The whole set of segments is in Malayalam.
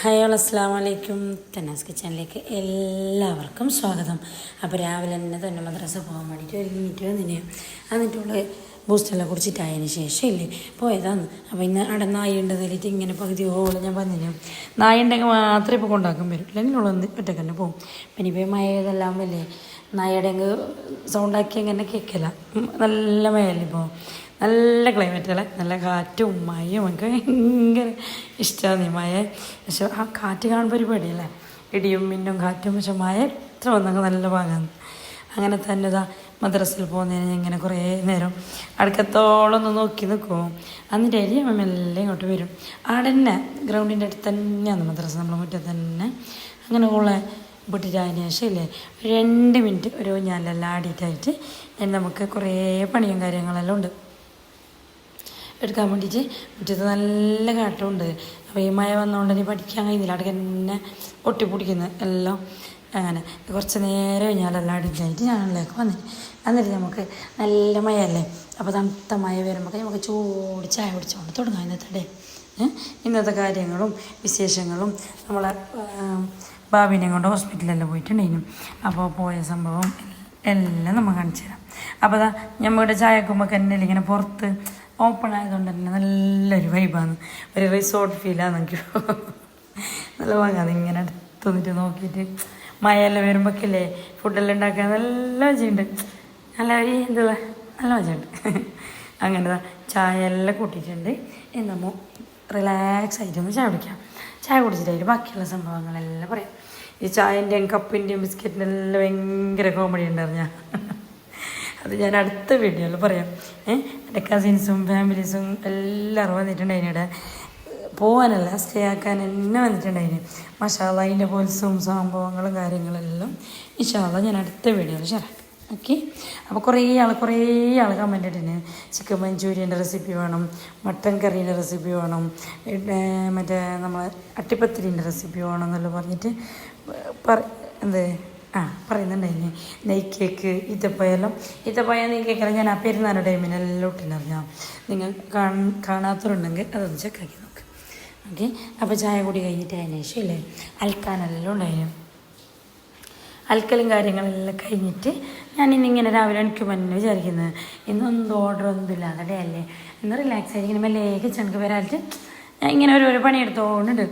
ഹായ് ഓൾ അസ്സാം വലൈക്കും തന്നാസ് കിച്ചണിലേക്ക് എല്ലാവർക്കും സ്വാഗതം. അപ്പോൾ രാവിലെ തന്നെ തന്നെ മദ്രസ പോകാൻ വേണ്ടിയിട്ട് ഒരുങ്ങിയിട്ട് വന്നിന്. എന്നിട്ടുള്ള ബൂസ്റ്റെല്ലാം കുടിച്ചിട്ടായതിന് ശേഷം ഇല്ലേ? പോയതാണ്. അപ്പോൾ ഇന്ന് അവിടെ നായ ഉണ്ട് തല്ലിയിട്ട് ഇങ്ങനെ പകുതിയോളം ഞാൻ വന്നിന് നായ ഉണ്ടെങ്കിൽ മാത്രമേ ഇപ്പോൾ കൊണ്ടാക്കാൻ വരും അല്ലെങ്കിൽ ഉള്ളത് ഒറ്റയ്ക്ക് തന്നെ പോകും പിന്നെ ഇപ്പോൾ മഴ ഇതെല്ലാം അല്ലേ അങ്ങ് സൗണ്ടാക്കി അങ്ങനെ കേൾക്കില്ല നല്ല മഴയല്ലേ ഇപ്പോൾ നല്ല ക്ലൈമറ്റ് അല്ലേ? നല്ല കാറ്റും മഴയും എനിക്ക് ഭയങ്കര ഇഷ്ടമാണ് ഈ മഴ. പക്ഷെ ആ കാറ്റ് കാണുമ്പോൾ ഒരു പേടിയല്ലേ? ഇടിയും മിന്നും കാറ്റും. പക്ഷെ മഴ എത്ര വന്നൊക്കെ നല്ല ഭാഗമാണ് അങ്ങനെ തന്നെ ഇതാ മദ്രസിൽ പോകുന്നതിന് ഇങ്ങനെ കുറേ നേരം അടുക്കത്തോളം ഒന്ന് നോക്കി നിൽക്കും എന്നിട്ട് അമ്മ മെല്ലെ ഇങ്ങോട്ട് വരും. അവിടെ തന്നെ ഗ്രൗണ്ടിന്റെ അടുത്ത് തന്നെയാണ് മദ്രസ നമ്മളെ മുറ്റത്ത് തന്നെ. അങ്ങനെ ഉള്ള വിട്ടിട്ടതിന് ശേഷം ഇല്ലേ രണ്ട് മിനിറ്റ് ഒരു ഞാനെല്ലാം ആടിയിട്ടായിട്ട് ഞാൻ നമുക്ക് കുറേ പണിയും കാര്യങ്ങളെല്ലാം ഉണ്ട്. എടുക്കാൻ വേണ്ടിയിട്ട് മുറ്റത്ത് നല്ല കാട്ടമുണ്ട് അപ്പോൾ ഈ മഴ വന്നുകൊണ്ട് ഇനി പഠിക്കാൻ കഴിയുന്നില്ല. അവിടെ എന്നെ ഒട്ടിപ്പിടിക്കുന്നു എല്ലാം അങ്ങനെ. കുറച്ച് നേരം കഴിഞ്ഞാലെല്ലാം അടിഞ്ഞായിട്ട് ഞാനിലേക്ക് വന്നിട്ട് എന്നിട്ട് നമുക്ക് നല്ല മഴയല്ലേ? അപ്പോൾ തണുത്ത മഴ വരുമ്പോൾ നമുക്ക് ചൂട് ചായ കുടിച്ചുകൊണ്ട് തുടങ്ങാം ഇന്നത്തെ ഡേ ഇന്നത്തെ കാര്യങ്ങളും വിശേഷങ്ങളും നമ്മളെ ഭാവിനെ കൊണ്ട് ഹോസ്പിറ്റലിലെല്ലാം പോയിട്ടുണ്ടായിരുന്നു അപ്പോൾ പോയ സംഭവം എല്ലാം നമ്മൾ കാണിച്ചു തരാം. അപ്പോൾ അതാ നമ്മുടെ ചായക്കുമ്പോൾ തന്നെ ഇങ്ങനെ പുറത്ത് ഓപ്പൺ ആയതുകൊണ്ട് തന്നെ നല്ലൊരു വൈബാണ് ഒരു റിസോർട്ട് ഫീലാണ് എനിക്ക്. നല്ല വാങ്ങാതെ ഇങ്ങനെ അടുത്ത് നിന്നിട്ട് നോക്കിയിട്ട് മഴയെല്ലാം വരുമ്പോഴൊക്കെ ഫുഡെല്ലാം ഉണ്ടാക്കാൻ നല്ല മജയുണ്ട് നല്ല ഒരു എന്താ നല്ല മജയുണ്ട് അങ്ങനെ ചായ എല്ലാം കൂട്ടിയിട്ടുണ്ട്. ഇനി നമ്മൾ റിലാക്സ് ആയിട്ട് ഒന്ന് ചായ കുടിക്കാം. ചായ കുടിച്ചിട്ടായിട്ട് ബാക്കിയുള്ള സംഭവങ്ങളെല്ലാം പറയാം. ഈ ചായന്റെയും കപ്പിന്റെയും ബിസ്ക്കറ്റിന്റെ എല്ലാം ഭയങ്കര കോമഡി ഉണ്ടായിരുന്നു ഞാൻ അത് ഞാൻ അടുത്ത വീഡിയോയിൽ പറയാം. എന്റെ കസിൻസും ഫാമിലീസും എല്ലാവരും വന്നിട്ടുണ്ടായിരുന്നു പോകാനല്ല സ്റ്റേ ആക്കാൻ തന്നെ വന്നിട്ടുണ്ടായിരുന്നു മഷാല അതിന്റെ പോലീസും സംഭവങ്ങളും കാര്യങ്ങളെല്ലാം ഇഷാല ഞാൻ അടുത്ത വീഡിയോയിൽ ചേരാം ഓക്കെ? അപ്പോൾ കുറേ ആൾ കുറേ ആൾ കമന്റ് ഇട്ടിന്. ചിക്കൻ മഞ്ചൂരിയന്റെ റെസിപ്പി വേണം മട്ടൻ കറീന്റെ റെസിപ്പി വേണം മറ്റേ നമ്മൾ അട്ടിപ്പത്തിരിന്റെ റെസിപ്പി വേണം എന്നെല്ലാം പറഞ്ഞിട്ട് പറ എന്ത്? ആ പറയുന്നുണ്ടായിന് നെയ് കേക്ക് ഈത്തപ്പയെല്ലാം ഈത്തപ്പയ നെയ് കേക്കെല്ലാം ഞാൻ ആ പെരുന്നാൾ ടൈമിനെല്ലാം ഇട്ടിനറിഞ്ഞാം നിങ്ങൾ കാണാത്തവരുണ്ടെങ്കിൽ അതൊന്ന് ചെക്കാക്കി നോക്ക്. ഓക്കെ? അപ്പോൾ ചായ കൂടി കഴിഞ്ഞിട്ട് അതിന് ശേഷം ഇല്ലേ? അൽക്കാനെല്ലാം ഉണ്ടായിരുന്നു അൽക്കലും കാര്യങ്ങളെല്ലാം കഴിഞ്ഞിട്ട് ഞാൻ ഇന്നിങ്ങനെ രാവിലെ എനിക്ക് മുന്നേ വിചാരിക്കുന്നത് ഇന്നൊന്നും ഓർഡർ ഒന്നും ഇല്ലാതെ ഡേ അല്ലേ? ഇന്ന് റിലാക്സ് ആയിരിക്കും മെല്ലേക്ക് മെല്ലെ കിച്ചണിക്ക് വരാനിട്ട് ഞാൻ ഇങ്ങനെ ഓരോരോ പണിയെടുത്തോണ്ടുണ്ട്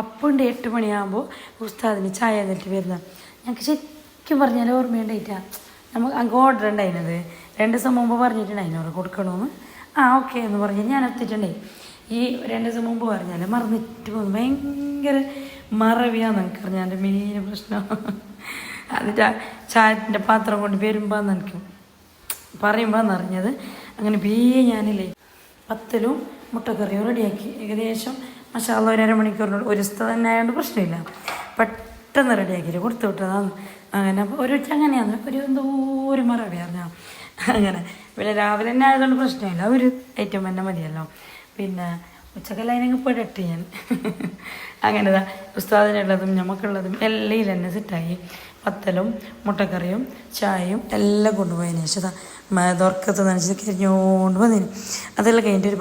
അപ്പോൾ ഉണ്ട് എട്ട് മണിയാകുമ്പോൾ ഉസ്താദിന് ചായ എന്നിട്ട് വരുന്നത്. ഞങ്ങൾക്ക് ശരിക്കും പറഞ്ഞാൽ ഓർമ്മയുണ്ടായിട്ടാ നമുക്ക് അങ്ങ് ഓർഡർ ഉണ്ടായിരുന്നത് രണ്ട് ദിവസം മുമ്പ് പറഞ്ഞിട്ടുണ്ടായിരുന്നു അവർ കൊടുക്കണമെന്ന് ആ ഓക്കെ എന്ന് പറഞ്ഞ് ഞാൻ എത്തിയിട്ടുണ്ടേ ഈ രണ്ട് ദിവസം മുമ്പ് പറഞ്ഞാൽ മറന്നിട്ട് പോകുന്നു ഭയങ്കര മറവിയാന്ന് എനിക്ക് പറഞ്ഞാൽ എന്റെ മെയിൻ പ്രശ്നം. അതിന്റെ ചായത്തിന്റെ പാത്രം കൊണ്ട് വരുമ്പോൾ എനിക്ക് പറയുമ്പോൾ എന്നറിഞ്ഞത് അങ്ങനെ ബേ ഞാനില്ലേ. പത്തലും മുട്ടക്കറിയും റെഡിയാക്കി. ഏകദേശം മസാല ഒരു അരമണിക്കൂറിനുള്ളിൽ. ഒരു സ്ഥലം തന്നെ ആയതുകൊണ്ട് പ്രശ്നമില്ല. പെട്ടെന്ന് റെഡിയാക്കിയിട്ട് കൊടുത്തു വിട്ടതാണ്. അങ്ങനെ ഒരു അങ്ങനെയാണ്. ഒരു എന്തോ ഒരു മറവി അറിഞ്ഞാൽ അങ്ങനെ. പിന്നെ രാവിലെ തന്നെ ആയതുകൊണ്ട് പ്രശ്നമില്ല. ഒരു ഐറ്റം തന്നെ മതിയല്ലോ. പിന്നെ ഉച്ചക്കല്ലതിനങ്ങ് പെടട്ട് ഞാൻ. അങ്ങനെ ഉസ്താദിനുള്ളതും ഞമ്മക്കുള്ളതും എല്ലാം തന്നെ സെറ്റായി പത്തലും മുട്ടക്കറിയും ചായയും എല്ലാം കൊണ്ടുപോയതിന് ശേഷം ദുർക്കത്ത് നനച്ച് കരിഞ്ഞോണ്ട് വന്നിന് അതെല്ലാം കഴിഞ്ഞിട്ട് ഒരു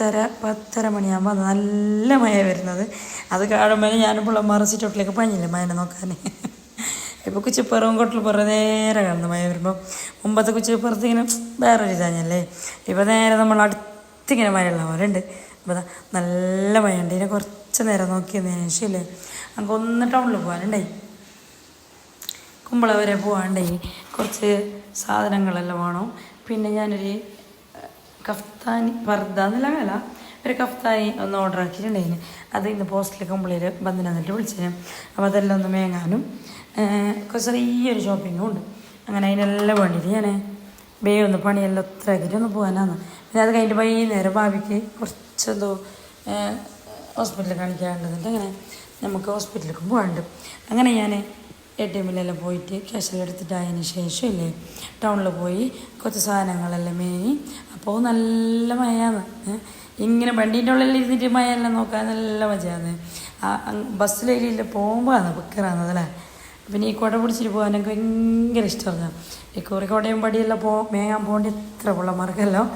പത്തര പത്തര മണിയാകുമ്പോൾ നല്ല മഴ വരുന്നത്. അത് കാണുമ്പോൾ ഞാൻ പിള്ളമാർ സിറ്റോട്ടിലേക്ക് പഞ്ഞില്ലേ മഴനെ നോക്കാൻ ഇപ്പോൾ കുച്ചിപ്പുറവും കൊട്ടിൽപ്പുറം നേരെ കാണുന്നു മഴ വരുമ്പോൾ മുമ്പത്തെ കുച്ചിപ്പുറത്ത് ഇങ്ങനെ വേറൊരു ഇതാഞ്ഞല്ലേ ഇപ്പോൾ നേരെ നമ്മൾ അടുത്തിങ്ങനെ മഴയുള്ള പോലെ ഉണ്ട് അപ്പോൾ നല്ല മഴയുണ്ട്. ഇതിനെ കുറച്ച് നേരം നോക്കിയതിന് ശേഷം ശേഷമില്ലേ നമുക്ക് ഒന്ന് ടൗണിൽ പോകാനുണ്ടായി കുമ്പള വരെ പോകാനുണ്ടായി കുറച്ച് സാധനങ്ങളെല്ലാം വേണം. പിന്നെ ഞാനൊരു കഫ്താനി പർദ്ദ എന്നുള്ള വില ഒരു കഫ്താനി ഒന്ന് ഓർഡർ ആക്കിയിട്ടുണ്ടായിന്. അത് ഇന്ന് പോസ്റ്റിൽ കമ്പിളിയിൽ ബന്ധന എന്നിട്ട് വിളിച്ചതിന് അപ്പോൾ അതെല്ലാം ഒന്ന് മേങ്ങാനും ചെറിയൊരു ഷോപ്പിങ്ങും ഉണ്ട്. അങ്ങനെ അതിനെല്ലാം വേണ്ടിയിട്ട് ഞാൻ ബേ ഒന്ന് പണിയെല്ലാം ഒത്ര ആക്കിയിട്ട് ഒന്ന് പോകാനാണ് പിന്നെ അത് കഴിഞ്ഞിട്ട് വൈകുന്നേരം ഭാവിക്ക് കുറച്ചെന്തോ ഹോസ്പിറ്റലിൽ കാണിക്കാനുണ്ടെന്നിട്ട് അങ്ങനെ നമുക്ക് ഹോസ്പിറ്റലിലേക്ക് പോകാനുണ്ട്. അങ്ങനെ ഞാൻ എ ടി എമ്മിലെല്ലാം പോയിട്ട് ക്യാഷെല്ലാം എടുത്തിട്ട് അതിന് ശേഷം ഇല്ലേ ടൗണിൽ പോയി കുറച്ച് സാധനങ്ങളെല്ലാം മേങ്ങി അപ്പോൾ നല്ല മഴയാണ്. ഇങ്ങനെ വണ്ടീന്റെ ഉള്ളിൽ ഇരുന്നിട്ട് മഴയെല്ലാം നോക്കാൻ നല്ല മജയാണ് ബസ്സിലേരിയില്ല പോകുമ്പോഴാണ് ബുക്കറാണതല്ലേ പിന്നെ ഈ കുട പിടിച്ചിട്ട് പോകാൻ എനിക്ക് ഭയങ്കര ഇഷ്ടമാണ്. ഈ കുറി കുടയും പടിയെല്ലാം പോ മേങ്ങാൻ പോകേണ്ട എത്ര പിള്ളമാർക്കെല്ലാം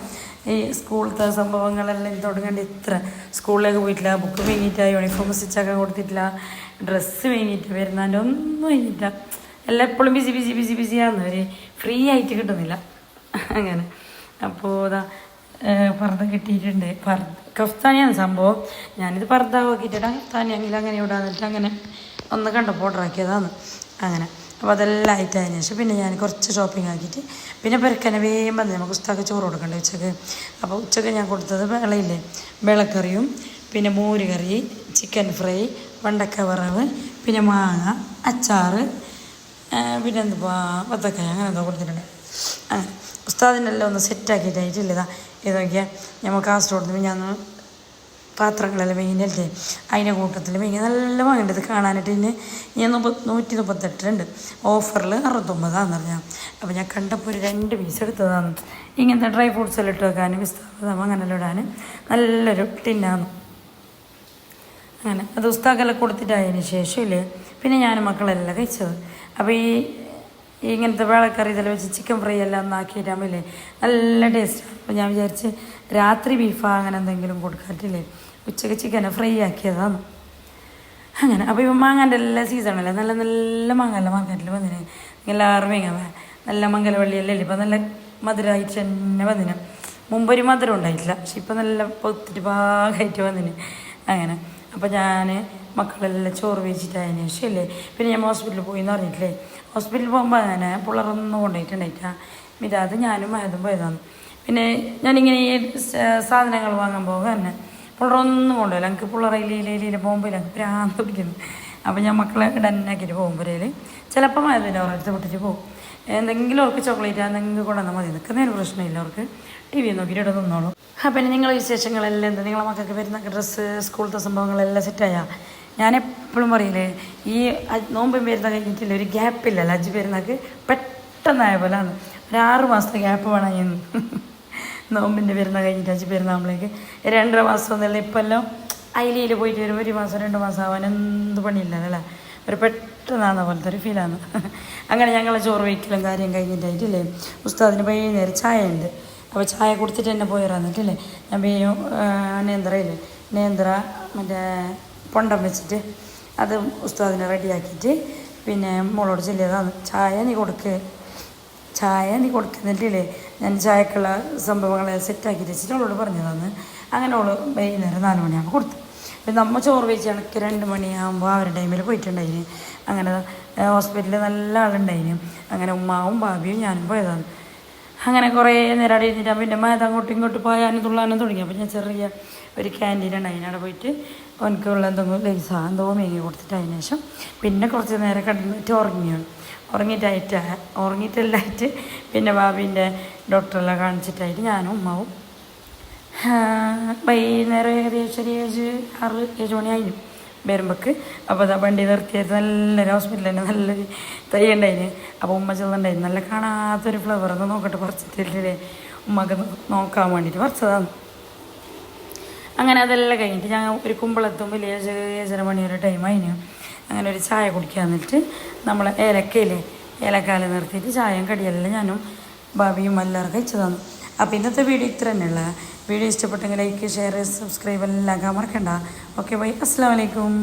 ഈ സ്കൂളത്തെ സംഭവങ്ങളെല്ലാം തുടങ്ങേണ്ട ഇത്ര. സ്കൂളിലേക്ക് പോയിട്ടില്ല ബുക്ക് വേങ്ങിയിട്ടില്ല യൂണിഫോം സ്റ്റിച്ചാക്കാൻ കൊടുത്തിട്ടില്ല ഡ്രസ്സ് വേങ്ങിയിട്ട് വരുന്നതിന്റെ ഒന്നും വേങ്ങിയിട്ടില്ല എല്ലാം എപ്പോഴും ബിസി ബിസി ബിസി ബിസിയാന്ന്. ഒരു ഫ്രീ ആയിട്ട് കിട്ടുന്നില്ല. അങ്ങനെ. അപ്പോൾ ഇതാ പർദ്ദ കിട്ടിയിട്ടുണ്ട്. പർദ്ദ കഫ്താനിയാണ് സംഭവം. ഞാനിത് പർദ്ദ നോക്കിയിട്ടാ കഫ്താനിയെങ്കിലും അങ്ങനെ ഇവിടെ വന്നിട്ട് അങ്ങനെ ഒന്ന് കണ്ടപ്പോൾ ഓർഡർ അങ്ങനെ. അപ്പോൾ അതെല്ലാം ആയിട്ട് അതിന് ശേഷം പിന്നെ ഞാൻ കുറച്ച് ഷോപ്പിംഗ് ആക്കിയിട്ട് പിന്നെ പെരക്കനെ വേഗം വന്ന് നമുക്ക് ഉസ്താക്ക് ചോറ് കൊടുക്കണ്ടേ ഉച്ചയ്ക്ക്. അപ്പോൾ ഉച്ചയ്ക്ക് ഞാൻ കൊടുത്തത് വെളയില്ലേ വിളക്കറിയും പിന്നെ മോര് കറി ചിക്കൻ ഫ്രൈ വണ്ടക്ക വറവ് പിന്നെ മാങ്ങ അച്ചാറ് പിന്നെ എന്തുവാ വത്തക്കായ അങ്ങനെ എന്തോ കൊടുത്തിട്ടുണ്ട്. അങ്ങനെ. ഉസ്താദിനെല്ലാം ഒന്ന് സെറ്റാക്കിയിട്ടായിട്ടില്ലതാ ഇത് നോക്കിയാൽ നമ്മൾ കാസർഗോഡ് ഞാൻ പാത്രങ്ങളെല്ലാം മീനല്ലേ അതിന്റെ കൂട്ടത്തിൽ മീൻ നല്ല വാങ്ങേണ്ടത് കാണാനായിട്ട് ഇനി ഞാൻ മുപ്പത് നൂറ്റി മുപ്പത്തെട്ടുണ്ട് ഓഫറിൽ അറുപത്തൊമ്പതാന്ന് പറഞ്ഞാൽ അപ്പോൾ ഞാൻ കണ്ടപ്പോൾ ഒരു രണ്ട് പീസ് എടുത്തതാണ്. ഇങ്ങനത്തെ ഡ്രൈ ഫ്രൂട്ട്സ് എല്ലാം ഇട്ട് വെക്കാനും പിസ്താബദാം അങ്ങനെല്ലാം ഇടാനും നല്ലൊരു ടിന്നാണ്. അങ്ങനെ അത് ഉസ്താക്കെല്ലാം കൊടുത്തിട്ടായതിന് ശേഷമില്ലേ പിന്നെ ഞാൻ മക്കളെല്ലാം കഴിച്ചത്. അപ്പോൾ ഈ ഇങ്ങനത്തെ വേളക്കറി ഇതെല്ലാം വെച്ച് ചിക്കൻ ഫ്രൈ എല്ലാം ഒന്നാക്കിയിട്ടാകുമ്പോൾ നല്ല ടേസ്റ്റാണ് അപ്പോൾ ഞാൻ വിചാരിച്ച് രാത്രി ബീഫാ അങ്ങനെ എന്തെങ്കിലും കൊടുക്കാറ്റില്ലേ ഉച്ചയ്ക്ക് ചിക്കനെ ഫ്രൈ ആക്കിയതാണ്. അങ്ങനെ അപ്പോൾ ഇപ്പം മാങ്ങാന്റെ എല്ലാ സീസണല്ലേ നല്ല നല്ല മാങ്ങല്ല മാർക്കറ്റിൽ വന്നിന്? എല്ലാവരും വാങ്ങാൻ നല്ല മംഗലവള്ളിയല്ലേ? ഇപ്പം നല്ല മധുരമായിട്ട് തന്നെ വന്നിന്. മുമ്പൊരു മധുരം ഉണ്ടായിട്ടില്ല. പക്ഷെ ഇപ്പം നല്ല പൊത്തിട്ട് പാകമായിട്ട് വന്നിന്. അങ്ങനെ അപ്പോൾ ഞാൻ മക്കളെല്ലാം ചോറ് വെച്ചിട്ടായതിനു ശേഷം പിന്നെ ഞാൻ ഹോസ്പിറ്റലിൽ പോയി എന്ന് പറഞ്ഞിട്ടില്ലേ? ഹോസ്പിറ്റലിൽ പോകുമ്പോൾ അങ്ങനെ പിള്ളേരൊന്നും കൊണ്ടുപോയിട്ടുണ്ടായിട്ടാ മിതാത് ഞാനും മഹതും പോയതാണ്. പിന്നെ ഞാനിങ്ങനെ ഈ സാധനങ്ങൾ വാങ്ങാൻ പോകുക തന്നെ പിള്ളേരൊന്നും കൊണ്ടുപോയില്ല. എനിക്ക് പുള്ളറ ഇലയിലയിലെ പോകുമ്പോൾ എനിക്ക് ഭ്രാന്ത് പിടിക്കുന്നു. അപ്പോൾ ഞാൻ മക്കളെ ഡന്നാക്കിയിട്ട് പോകുമ്പോഴേൽ ചിലപ്പോൾ മഴതിന്റെ അവരുടെ പൊട്ടിച്ച് പോകും. എന്തെങ്കിലും അവർക്ക് ചോക്ലേറ്റ് എന്തെങ്കിലും കൊണ്ടുവന്നാൽ മതി. നിൽക്കുന്നതിന് പ്രശ്നമില്ല അവർക്ക്. ടി വി നോക്കിയിട്ട് നിന്നോളൂ. ആ പിന്നെ നിങ്ങളെ വിശേഷങ്ങളെല്ലാം എന്താ? നിങ്ങളെ മക്കൾക്ക് വരുന്ന ഡ്രസ്സ് സ്കൂളത്തെ സംഭവങ്ങളെല്ലാം സെറ്റായാ ഞാൻ എപ്പോഴും പറയില്ലേ ഈ അജ് നോമ്പ് വരുന്ന കഴിഞ്ഞിട്ടില്ല ഒരു ഗ്യാപ്പില്ലല്ലോ അജ് പെരുന്നാൾക്ക് പെട്ടെന്നായ പോലാണ് ഒരു ആറ് മാസത്തെ ഗ്യാപ്പ് വേണം ഞാൻ നോമ്പിന്റെ വരുന്ന കഴിഞ്ഞിട്ട് അഞ്ച് പെരുന്നാകുമ്പോഴേക്ക് രണ്ടര മാസം എന്നല്ല ഇപ്പം എല്ലാം അയിലയിൽ പോയിട്ട് വരും ഒരു മാസം രണ്ട് മാസം ആവാൻ എന്ത് പണിയില്ല അല്ലേ? ഒരു പെട്ടെന്നാന്ന പോലത്തെ ഒരു ഫീലാണ്. അങ്ങനെ ഞങ്ങൾ ചോറ് വയ്ക്കലും കാര്യം കഴിഞ്ഞിട്ടായിട്ടില്ലേ ഉസ്താദിന് വൈകുന്നേരം ചായ ഉണ്ട് അപ്പോൾ ചായ കൊടുത്തിട്ട് തന്നെ പോയി ഞാൻ പിന്നെ നേന്ത്രയില്ലേ നേന്ത്ര മറ്റേ പൊണ്ടം വെച്ചിട്ട് അത് ഉസ്താദിനെ റെഡിയാക്കിയിട്ട് പിന്നെ മോളോട് ചെല്ലിയതാണ് ചായ നീ കൊടുക്ക്. ചായ നീ കൊടുക്കുന്നില്ലേ ഞാൻ ചായക്കുള്ള സംഭവങ്ങളെ സെറ്റാക്കി വെച്ചിട്ട് അവളോട് പറഞ്ഞതാണ് അങ്ങനെ അവൾ വൈകുന്നേരം നാല് മണിയാകുമ്പോൾ കൊടുത്തു. പിന്നെ നമ്മൾ ചോറ് വെച്ച് കണക്ക് രണ്ട് മണിയാകുമ്പോൾ ആ ഒരു ടൈമിൽ പോയിട്ടുണ്ടായിന്. അങ്ങനെ ഹോസ്പിറ്റലിൽ നല്ല ആളുണ്ടായിരുന്നു അങ്ങനെ ഉമ്മാവും ഭാബിയും ഞാനും പോയതാണ്. അങ്ങനെ കുറേ നേരം അവിടെ ഇരുന്നിട്ട് പിന്നെ മഴ അങ്ങോട്ടും ഇങ്ങോട്ട് പോയാനും തുള്ളാനും തുടങ്ങി. അപ്പോൾ ഞാൻ ചെറിയ ഒരു ക്യാന്റീനാണ് അതിനവിടെ പോയിട്ട് ഉള്ള എന്തെങ്കിലും ലേസാ എന്തോ മേങ്ങി കൊടുത്തിട്ട് അതിന് ശേഷം പിന്നെ കുറച്ച് നേരം കിടന്നിട്ട് ഉറങ്ങിയാണ് ഉറങ്ങിയിട്ടായിട്ട് ഉറങ്ങിയിട്ടല്ലായിട്ട് പിന്നെ ബാബീന്റെ ഡോക്ടറെല്ലാം കാണിച്ചിട്ടായിട്ട് ഞാനും ഉമ്മാവും. വൈകുന്നേരം ഏകദേശം ഒരു ഏഴ് ആറ് ഏഴ് മണിയായിരുന്നു വരുമ്പോൾക്ക് അപ്പോൾ അതാ വണ്ടി നിർത്തിയത് നല്ലൊരു ഹോസ്പിറ്റലിൽ തന്നെ നല്ലൊരു തൈ ഉണ്ടായിന് അപ്പോൾ ഉമ്മ ചെന്നുണ്ടായിരുന്നു നല്ല കാണാത്തൊരു ഫ്ലവർ ഒന്ന് നോക്കട്ടെ പറിച്ചിട്ടില്ലേ ഉമ്മക്ക് നോക്കാൻ വേണ്ടിയിട്ട് പറിച്ചതാണ്. അങ്ങനെ അതെല്ലാം കഴിഞ്ഞിട്ട് ഞങ്ങൾ ഒരു കുമ്പളത്തും വലിയ ഏഴര മണി ഒരു അതിന് അങ്ങനെ ഒരു ചായ കുടിക്കാൻ എന്നിട്ട് നമ്മൾ ഏലക്കയില്ലേ ഏലക്കാല നിർത്തിയിട്ട് ചായയും കടിയെല്ലാം ഞാനും ഭാവിയും എല്ലാവരും കഴിച്ചു തന്നു അപ്പോൾ ഇന്നത്തെ വീഡിയോ ഇത്ര തന്നെയുള്ള. വീഡിയോ ഇഷ്ടപ്പെട്ടെങ്കിൽ ലൈക്ക് ഷെയർ സബ്സ്ക്രൈബ് എല്ലാം മറക്കണ്ട. ഓക്കെ ബൈ അസ്സാം വലൈക്കും